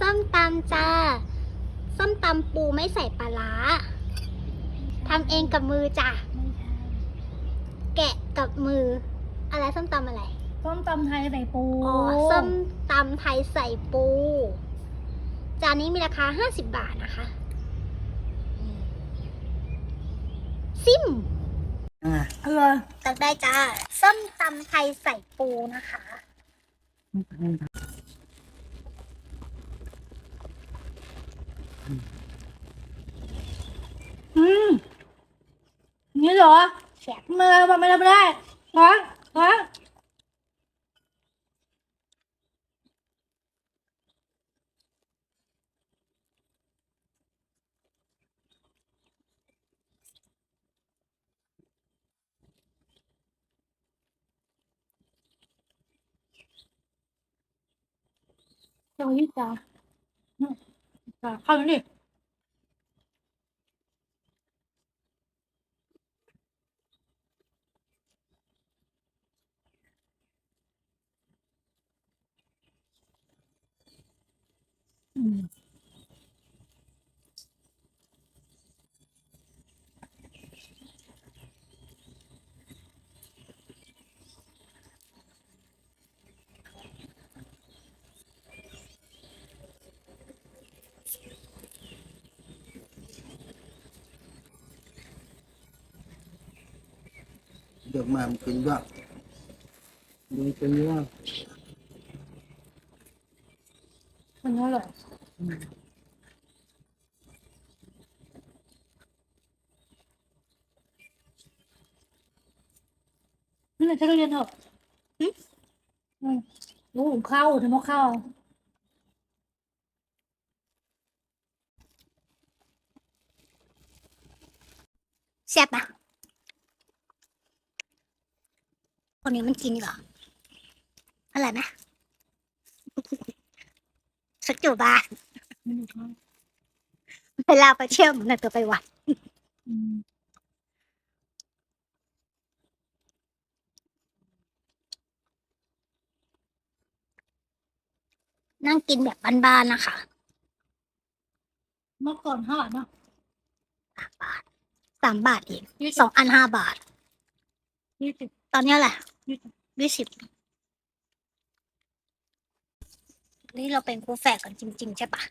ส้มตำจ้า ส้มตำปูไม่ใส่ปลาร้าทำเองกับมือจ้ะไม่ใช่แกะกับมือ อะไรส้มตำอะไร ส้มตำไทยใส่ปูอ๋อ ส้มตำไทยใส่ปู จานนี้มีราคา 50 บาทนะคะ ซิมอ่าเออตักได้จ้า ส้มตำไทยใส่ปูนะคะ Ừ. Ừ. như rồi. Sạc mơ mà mày làm đây. Đó đó. Đâu biết rồi 好嘞 เดี๋ยวมามันกินด้วยดูเป็นว่า มันอร่อยนี่แหละจะเรียนเถอะหึอืมโอ้ข้าวถึงมอข้าว แซ่ คนนี้มันกินเหรออร่อยไหมสุดจูบาทไม่มีข้าวเวลาไปเที่ยวมันตัวไปวัดอืมนั่งกินแบบบ้านๆนะคะ เมื่อก่อนห้าบาทเนาะสามบาทเองยี่สสิอบงอันห้าบาทยี่สิบตอนเนี้ยแหละยี่สิบ ยี่สิบนี่เราเป็นคู่แฝดกันจริง ๆ ใช่ปะ